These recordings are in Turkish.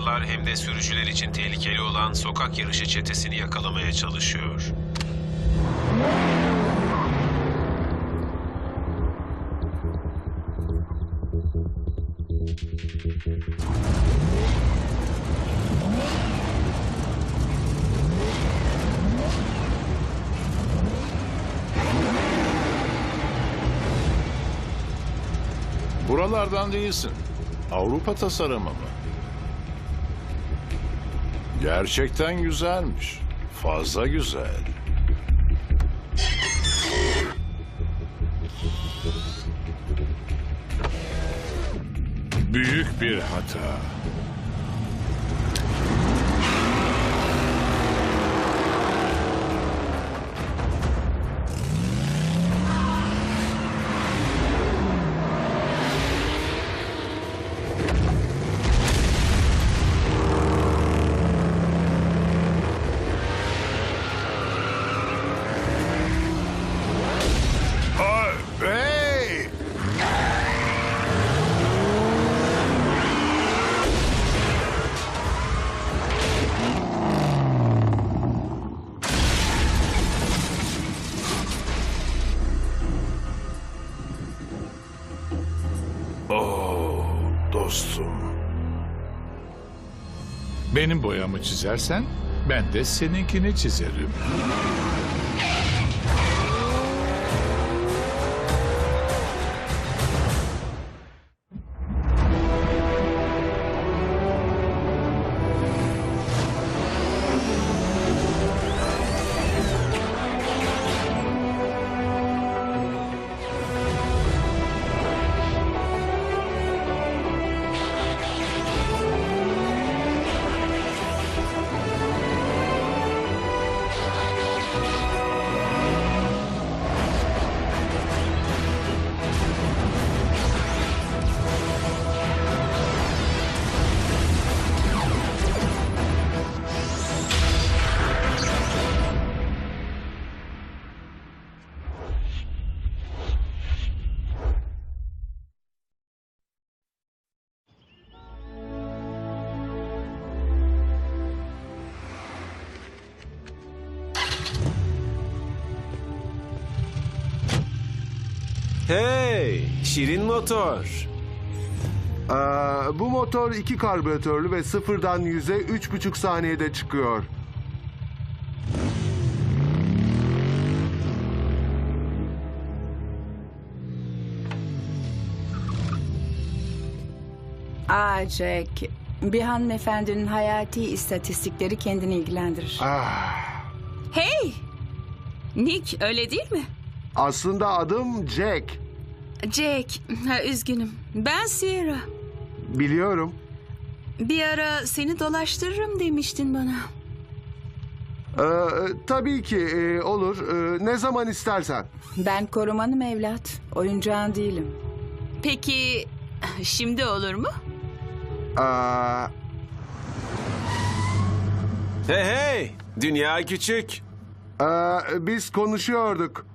kampanyalar hem de sürücüler için tehlikeli olan sokak yarışı çetesini yakalamaya çalışıyor. Buralardan değilsin. Avrupa tasarımı mı? Gerçekten güzelmiş. Fazla güzel. Büyük bir hata. Dostum. Benim boyamı çizersen ben de seninkini çizerim. Hey, şirin motor. Ee, bu motor iki karbüratörlü ve sıfırdan yüze üç buçuk saniyede çıkıyor. Aa Jack, bir hanımefendinin hayati istatistikleri kendini ilgilendirir. Ah, Hey! Nick öyle değil mi? Aslında adım Jack. Jack, ha, üzgünüm. Ben Sierra. Biliyorum. Bir ara seni dolaştırırım demiştin bana. Ee, tabii ki e, olur. Ee, ne zaman istersen. Ben korumanım evlat, oyuncağın değilim. Peki şimdi olur mu? Ee, Hey hey, dünya küçük. e, biz konuşuyorduk.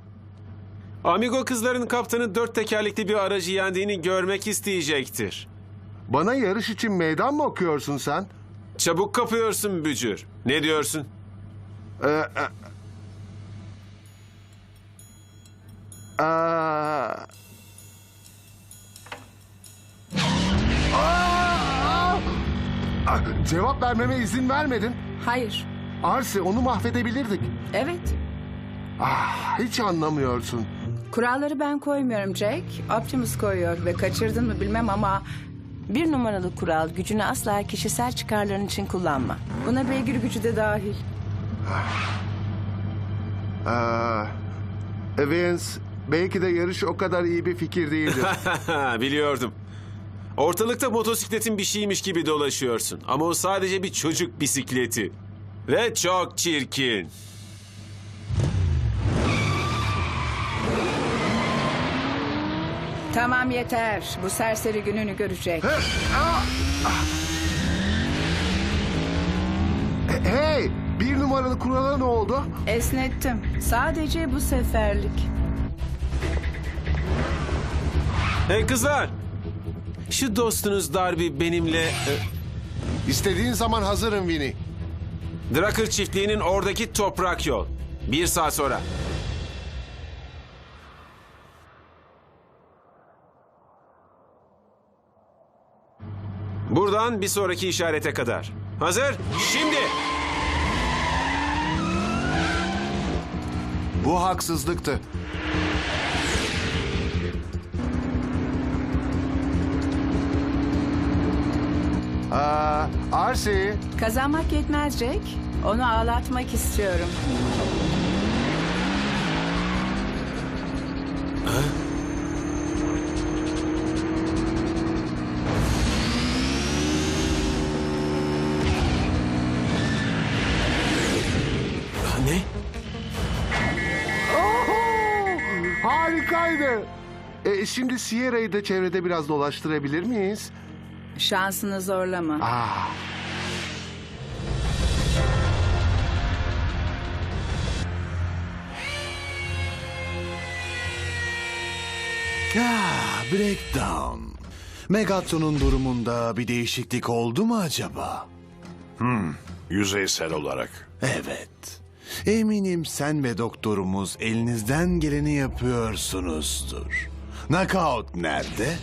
Amigo kızların kaptanı dört tekerlekli bir aracı yendiğini görmek isteyecektir. Bana yarış için meydan mı okuyorsun sen? Çabuk kapıyorsun bücür. Ne diyorsun? Ee, e, Ee, Aa! Ah, Cevap vermeme izin vermedin. Hayır, Arsi onu mahvedebilirdik. evet. Ah, hiç anlamıyorsun. Kuralları ben koymuyorum Jack, Optimus koyuyor ve kaçırdın mı bilmem ama... Bir numaralı kural gücünü asla kişisel çıkarların için kullanma. Buna beygir gücü de dahil. Ee, Vince, belki de yarış o kadar iyi bir fikir değildir. Biliyordum. Ortalıkta motosikletin bir şeymiş gibi dolaşıyorsun. Ama o sadece bir çocuk bisikleti. Ve çok çirkin. Tamam yeter, bu serseri gününü görecek. hey, bir numaralı kurala ne oldu? Esnettim, sadece bu seferlik. Hey kızlar. Şu dostunuz Darby benimle... e, İstediğin zaman hazırım Vini. Drakır çiftliğinin oradaki toprak yol. Bir saat sonra. Buradan bir sonraki işarete kadar. Hazır? Şimdi! Bu haksızlıktı. Aa, Arsi, Kazanmak yetmez Jack. Onu ağlatmak istiyorum. E, şimdi Sierra'yı da çevrede biraz dolaştırabilir miyiz? Şansını zorlama. Aa, Ah, breakdown. Megatron'un durumunda bir değişiklik oldu mu acaba? Yüzeysel olarak. Evet. Eminim sen ve doktorumuz elinizden geleni yapıyorsunuzdur. Knockout nerede?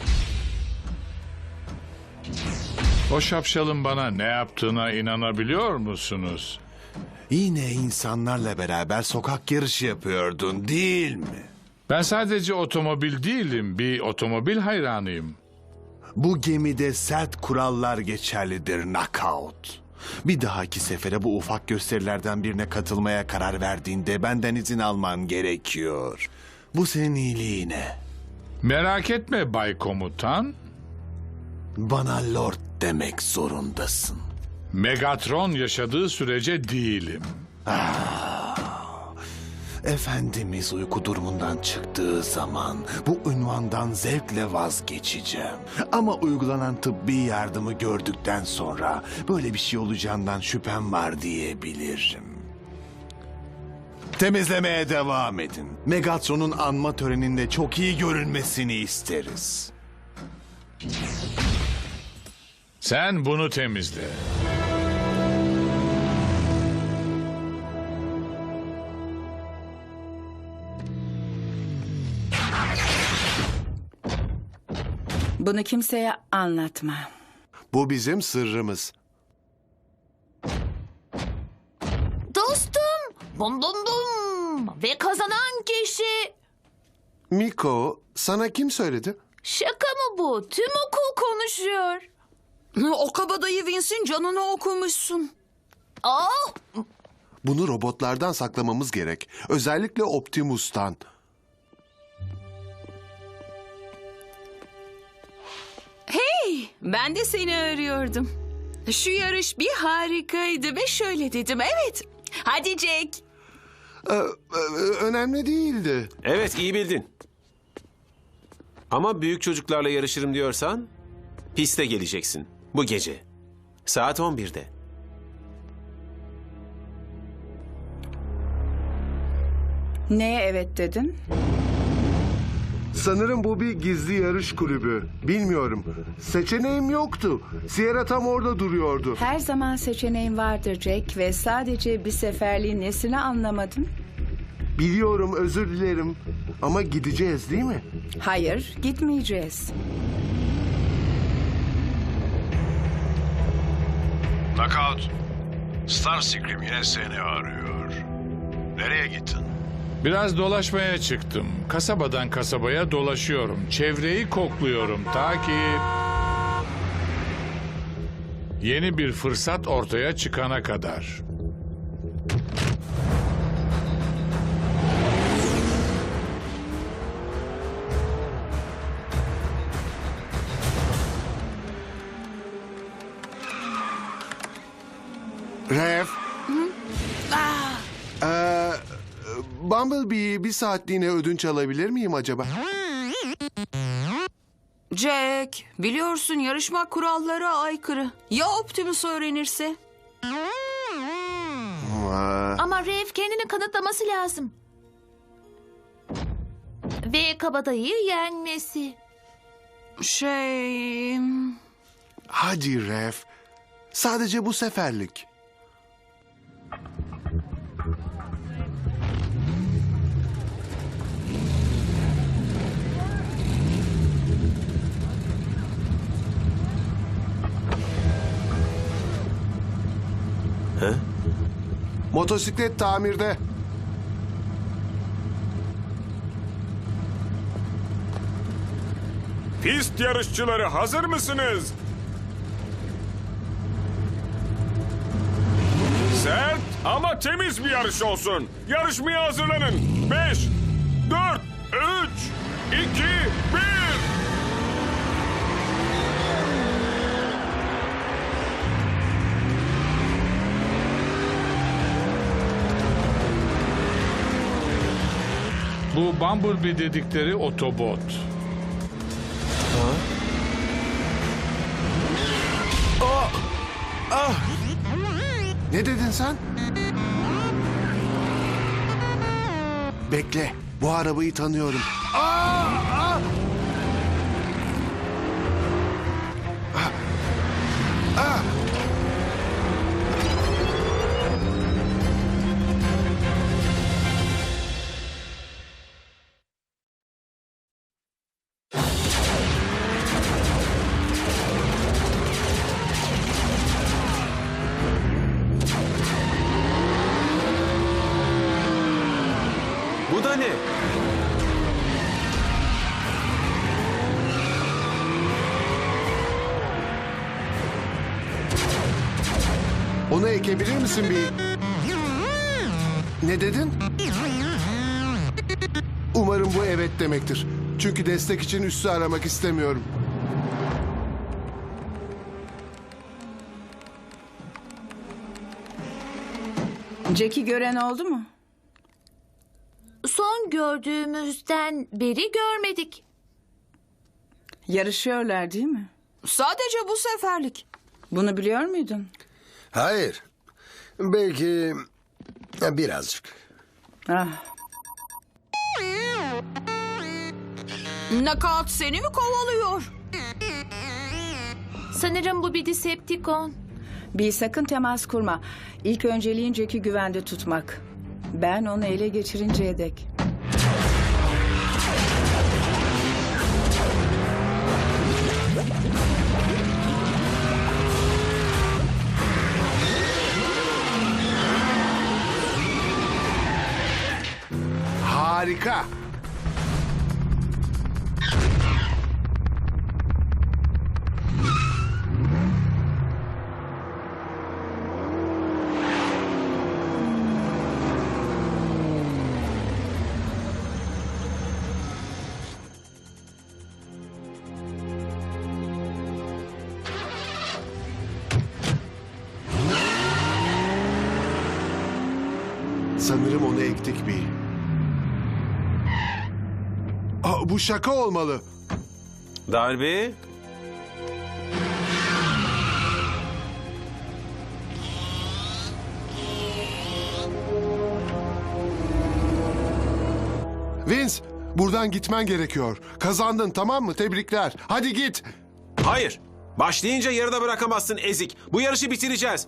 O şapşalın bana ne yaptığına inanabiliyor musunuz? Yine insanlarla beraber sokak yarışı yapıyordun değil mi? Ben sadece otomobil değilim, bir otomobil hayranıyım. Bu gemide sert kurallar geçerlidir Knockout. Bir dahaki sefere bu ufak gösterilerden birine katılmaya karar verdiğinde benden izin alman gerekiyor. Bu senin iyiliğine. Merak etme Bay Komutan. Bana Lord demek zorundasın. Megatron yaşadığı sürece değilim. Efendimiz uyku durumundan çıktığı zaman bu ünvandan zevkle vazgeçeceğim. Ama uygulanan tıbbi yardımı gördükten sonra böyle bir şey olacağından şüphem var diyebilirim. Temizlemeye devam edin. Megatron'un anma töreninde çok iyi görünmesini isteriz. Sen bunu temizle. Bunu kimseye anlatma. bu bizim sırrımız. Dostum. Bum bum bum. Ve kazanan kişi. Miko, sana kim söyledi? Şaka mı bu? Tüm okul konuşuyor. O kabadayı Vince'in canını okumuşsun. Aa, Bunu robotlardan saklamamız gerek. Özellikle Optimus'tan. Ben de seni arıyordum. Şu yarış bir harikaydı ve şöyle dedim. Evet. Hadi Jack. Ee, e, önemli değildi. Evet, iyi bildin. Ama büyük çocuklarla yarışırım diyorsan piste geleceksin bu gece. Saat 11'de. Neye evet dedin? Sanırım bu bir gizli yarış kulübü. Bilmiyorum. Seçeneğim yoktu. Sierra tam orada duruyordu. Her zaman seçeneğin vardır Jack ve sadece bir seferliğin nesini anlamadın? Biliyorum, özür dilerim. Ama gideceğiz değil mi? Hayır, gitmeyeceğiz. Knockout. Starscream yine seni arıyor. Nereye gittin? Biraz dolaşmaya çıktım. Kasabadan kasabaya dolaşıyorum. Çevreyi kokluyorum ta ki... Yeni bir fırsat ortaya çıkana kadar. Ref. Ee, Bumblebee bir saatliğine ödünç alabilir miyim acaba? Jack, biliyorsun yarışma kurallara aykırı. Ya Optimus öğrenirse? Ama Rev kendini kanıtlaması lazım. Ve kabadayıyı yenmesi. Şey... hadi Ref. Sadece bu seferlik. Motosiklet tamirde. Pist yarışçıları hazır mısınız? Sert ama temiz bir yarış olsun. Yarışmaya hazırlanın. 5, 4, 3, 2, 1. Bu Bumblebee dedikleri otobot. Ne dedin sen? Bekle. Bu arabayı tanıyorum. Aa! Onu ekebilir misin bir? Ne dedin? Umarım bu evet demektir. Çünkü destek için üssü aramak istemiyorum. Jack'i gören oldu mu? Gördüğümüzden beri görmedik. Yarışıyorlar değil mi? Sadece bu seferlik. Bunu biliyor muydun? Hayır. Belki ya, birazcık. Ah, Knockout seni mi kovalıyor? Sanırım bu bir Decepticon. bir sakın temas kurma. İlk önceliğin Jack'i güvende tutmak. Ben onu ele geçirinceye dek. Harika. Sanırım onu ektik bir. Aa, bu şaka olmalı. Darby? Vince, buradan gitmen gerekiyor. Kazandın tamam mı? Tebrikler. Hadi git. Hayır. Başlayınca yarıda bırakamazsın ezik. Bu yarışı bitireceğiz.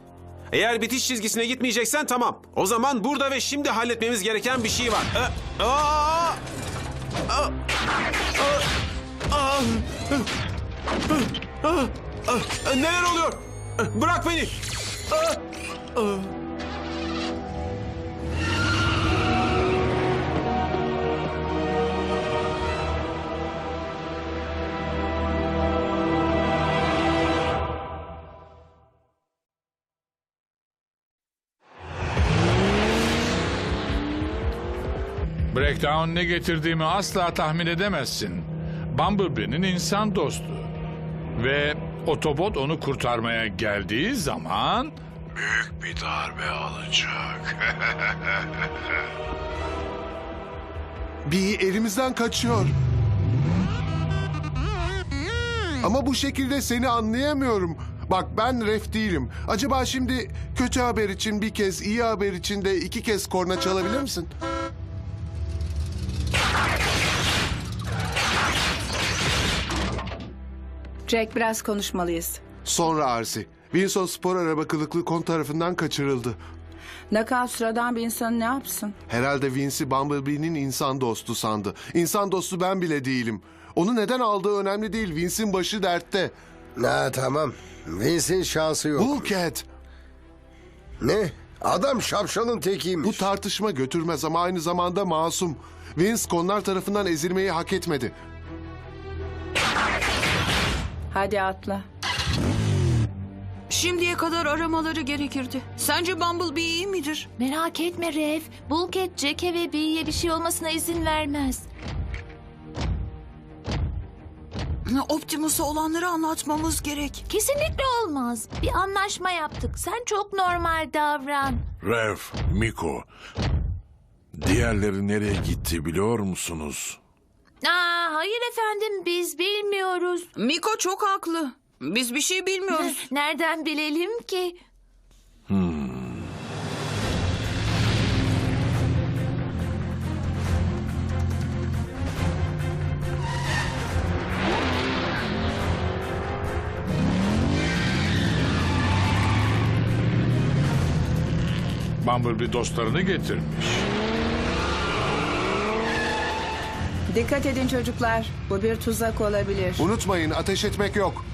Eğer bitiş çizgisine gitmeyeceksen tamam. O zaman burada ve şimdi halletmemiz gereken bir şey var. Ee, aa! Aa! Neler oluyor? Bırak beni. Aa! Aa! Breakdown ne getirdiğimi asla tahmin edemezsin. Bumblebee'nin insan dostu. Ve otobot onu kurtarmaya geldiği zaman... Büyük bir darbe alacak. Bir elimizden kaçıyor. Ama bu şekilde seni anlayamıyorum. Bak ben ref değilim. Acaba şimdi kötü haber için bir kez, iyi haber için de iki kez korna çalabilir misin? Jack biraz konuşmalıyız. Sonra Arsi. Wilson spor araba kılıklı kon tarafından kaçırıldı. Knockout sıradan bir insan ne yapsın? Herhalde Vince'i Bumblebee'nin insan dostu sandı. İnsan dostu ben bile değilim. Onu neden aldığı önemli değil. Vince'in başı dertte. Ha tamam. Vince'in şansı yok. Bulkhead. Ne? Adam şapşalın tekiymiş. Bu tartışma götürmez ama aynı zamanda masum. Vince konlar tarafından ezilmeyi hak etmedi. Hadi atla. Şimdiye kadar aramaları gerekirdi. Sence Bumblebee iyi midir? Merak etme Rev. Bulket, Jack'e ve Bee'ye bir şey olmasına izin vermez. Optimus'a olanları anlatmamız gerek. Kesinlikle olmaz. Bir anlaşma yaptık. Sen çok normal davran. Rev, Miko. Diğerleri nereye gitti biliyor musunuz? Aa, hayır efendim biz bilmiyoruz. Miko çok haklı. Biz bir şey bilmiyoruz. Nereden bilelim ki? Bumblebee dostlarını getirmiş. Dikkat edin çocuklar. Bu bir tuzak olabilir. Unutmayın ateş etmek yok.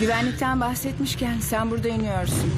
Güvenlikten bahsetmişken sen burada iniyorsun.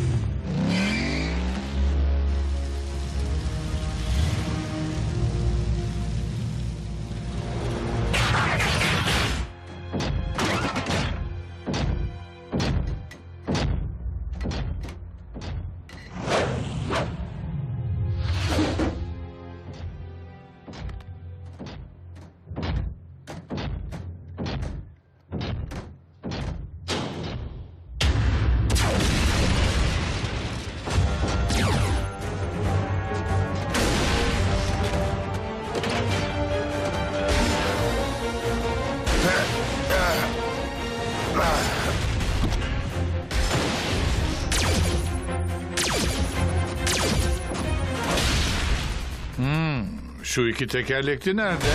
Şu iki tekerlekli nerede?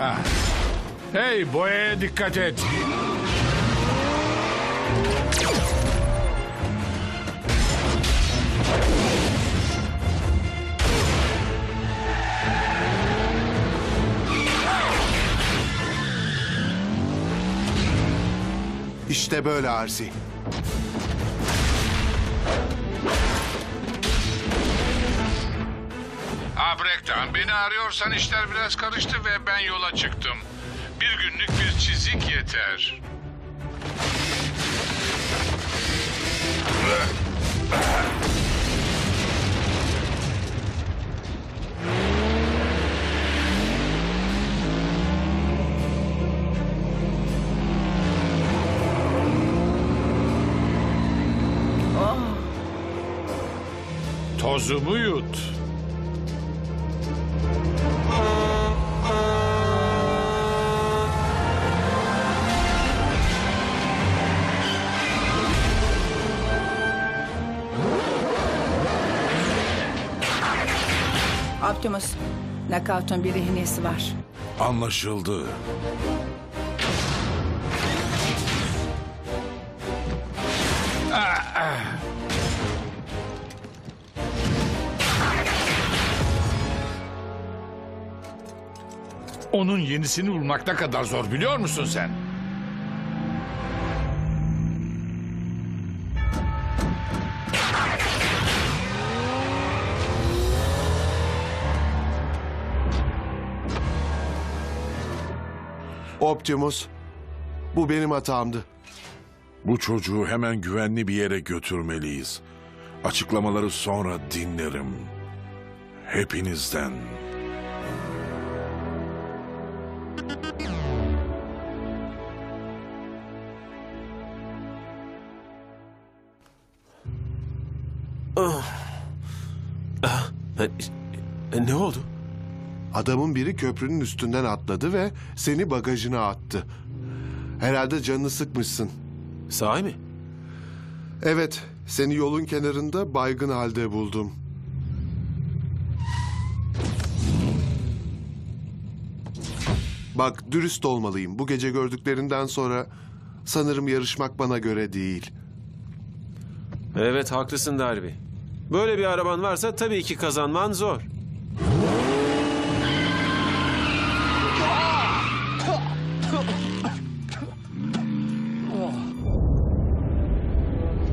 Ah. Hey boyaya dikkat et. İşte böyle Arsi. Ha Brek'ten beni arıyorsan işler biraz karıştı ve ben yola çıktım. Bir günlük bir çizik yeter. Tozumu yut. Optimus, Knockout'un bir rehinesi var. Anlaşıldı. Onun yenisini bulmak ne kadar zor biliyor musun sen? Optimus. Bu benim hatamdı. Bu çocuğu hemen güvenli bir yere götürmeliyiz. Açıklamaları sonra dinlerim. Hepinizden. E, ne oldu? Adamın biri köprünün üstünden atladı ve seni bagajına attı. Herhalde canını sıkmışsın. Sahi mi? Evet, seni yolun kenarında baygın halde buldum. Bak dürüst olmalıyım. Bu gece gördüklerinden sonra Sanırım yarışmak bana göre değil. Evet haklısın Darby. Böyle bir araban varsa tabii ki kazanman zor.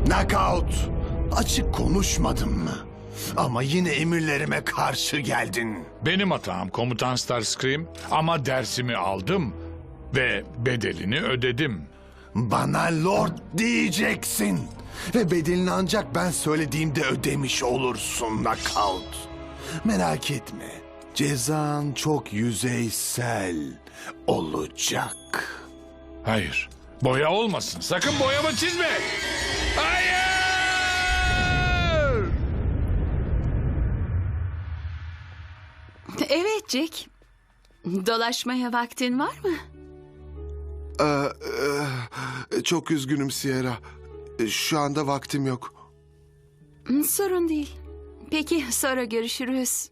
Knockout. Açık konuşmadım mı? Ama yine emirlerime karşı geldin. Benim hatam komutan Starscream ama dersimi aldım ve bedelini ödedim. Bana Lord diyeceksin. Ve bedelini ancak ben söylediğimde ödemiş olursun Knockout. Merak etme. Cezan çok yüzeysel olacak. Hayır. Boya olmasın. Sakın boyama çizme. Hayır! Evet Jack. Dolaşmaya vaktin var mı? Ee, e, çok üzgünüm Sierra. E, Şu anda vaktim yok. Hı, Sorun değil. Peki sonra görüşürüz.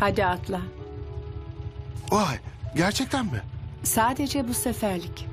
Hadi atla. Vay, gerçekten mi? Sadece bu seferlik.